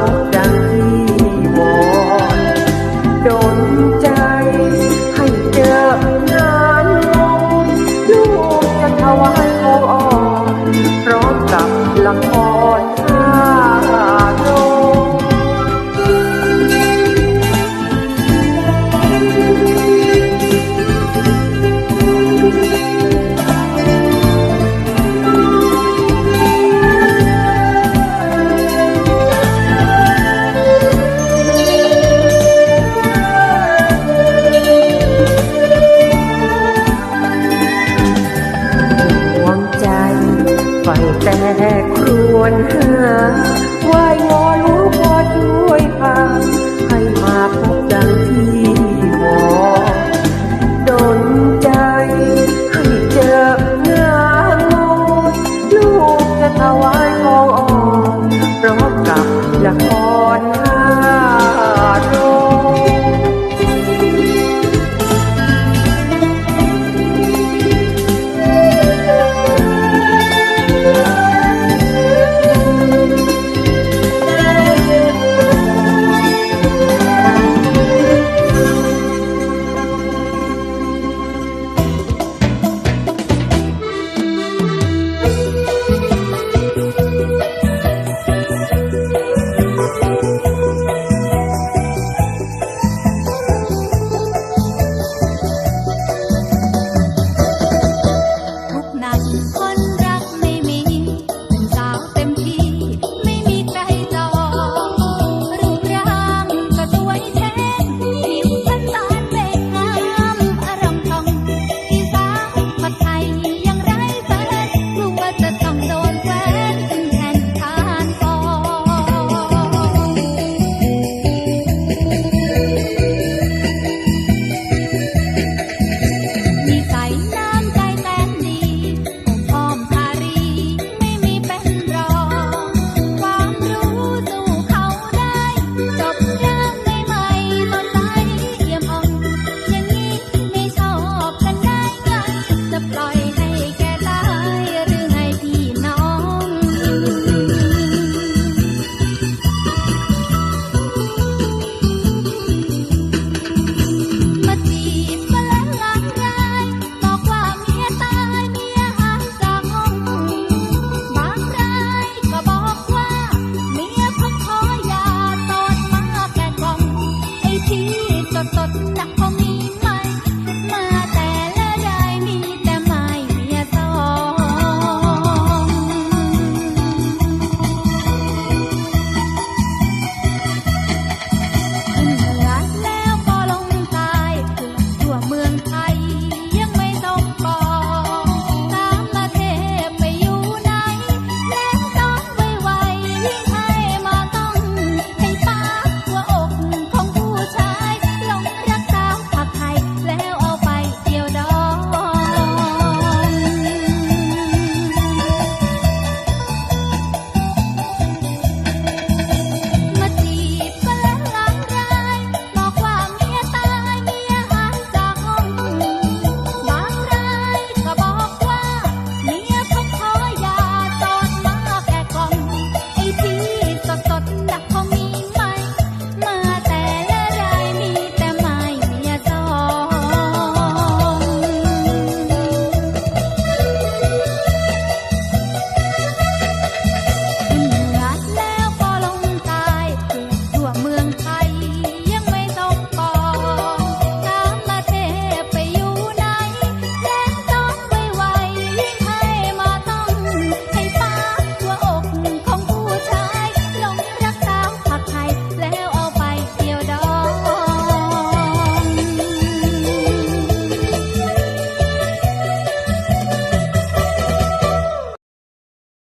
Okay. วนหาว่ายงอลูกพอช่วยพาให้มาพบดังที่บอดนใจให้เจองามงลูกจะถวายของอ่อนเรากลับละคร